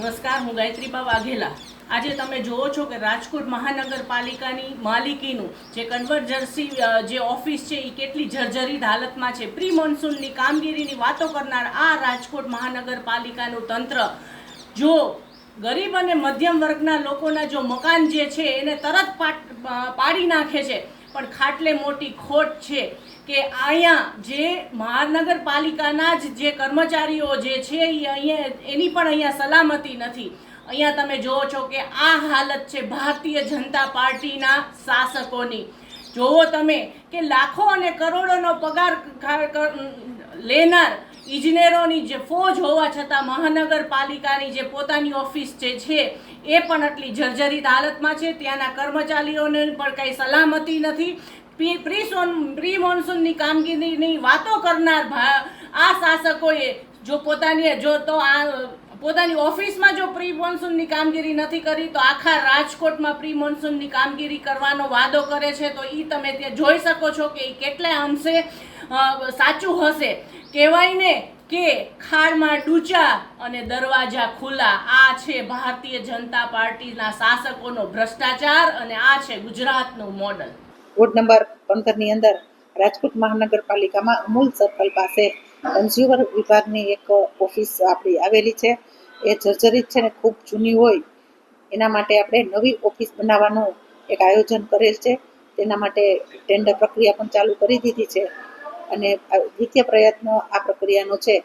નમસ્કાર, હું ગાયત્રીબા વાઘેલા. આજે તમે જુઓ છો કે રાજકોટ મહાનગરપાલિકાની માલિકીનું જે કન્વર્જન્સી જે ઓફિસ છે એ કેટલી જર્જરિત હાલતમાં છે. પ્રી મોન્સૂનની કામગીરીની વાતો કરનાર આ રાજકોટ મહાનગરપાલિકાનું તંત્ર. જો ગરીબ અને મધ્યમ વર્ગના લોકોના જો મકાન જે છે, એને તરત પાડી નાખે છે પણ ખાટલે મોટી ખોટ છે કે અહીંયા જે મહાનગરપાલિકાના જ જે કર્મચારીઓ જે છે, એ અહીંયા એની પણ અહીંયા સલામતી નથી. અહીંયા તમે જુઓ છો કે આ હાલત છે ભારતીય જનતા પાર્ટીના શાસકોની. જુઓ તમે કે લાખો અને કરોડોનો પગાર લેનાર ઇજનેરોની જે ફોજ હોવા છતાં મહાનગરપાલિકાની જે પોતાની ઓફિસ જે છે, એ પણ આટલી જર્જરિત હાલતમાં છે. ત્યાંના કર્મચારીઓને પણ કંઈ સલામતી નથી. પ્રી સોન પ્રી મોન્સૂનની કામગીરીની વાતો કરનાર આ શાસકોએ જો પોતાની, જો તો આ પોતાની ઓફિસમાં જો પ્રી મોન્સૂનની કામગીરી નથી કરી, તો આખા રાજકોટમાં પ્રી મોન્સૂનની કામગીરી કરવાનો વાદો કરે છે. તો એ તમે ત્યાં જોઈ શકો છો કે એ કેટલા અંશે સાચું હશે. કહેવાય ને કે ખાડમાં ડૂચા અને દરવાજા ખુલ્લા. આ છે ભારતીય જનતા પાર્ટીના શાસકોનો ભ્રષ્ટાચાર અને આ છે ગુજરાતનું મોડલ. વોર્ડ નંબર પંદરની અંદર રાજકોટ મહાનગરપાલિકામાં અમૂલ સર્કલ પાસે કન્ઝ્યુમર વિભાગની એક ઓફિસ આપણી આવેલી છે. એ જર્જરિત છે ને ખૂબ જૂની હોય, એના માટે આપણે નવી ઓફિસ બનાવવાનું એક આયોજન કરેલ છે. તેના માટે ટેન્ડર પ્રક્રિયા પણ ચાલુ કરી દીધી છે અને દ્વિતીય પ્રયત્ન આ પ્રક્રિયાનો છે.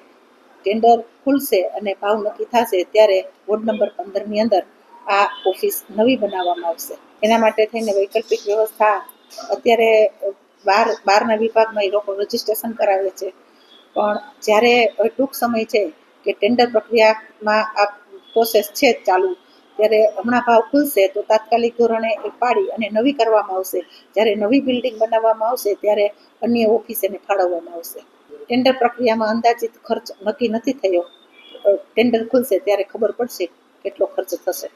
ટેન્ડર ખુલશે અને ભાવ નક્કી થશે ત્યારે વોર્ડ નંબર પંદરની અંદર આ ઓફિસ નવી બનાવવામાં આવશે. એના માટે થઈને વૈકલ્પિક વ્યવસ્થા અત્યારે બાર બહારના વિભાગમાં એ લોકો રજીસ્ટ્રેશન કરાવે છે. પણ જ્યારે ટૂંક સમય છે કે ટેન્ડર પ્રક્રિયામાં આ પ્રોસેસ છે ચાલુ. ત્યારે હમણાં ભાવ ખુલશે તો તાત્કાલિક ધોરણે એ પાડી અને નવી કરવામાં આવશે. જ્યારે નવી બિલ્ડિંગ બનાવવામાં આવશે ત્યારે અન્ય ઓફિસ એને ફાળવવામાં આવશે. ટેન્ડર પ્રક્રિયામાં અંદાજિત ખર્ચ નક્કી નથી થયો. ટેન્ડર ખુલશે ત્યારે ખબર પડશે કેટલો ખર્ચ થશે.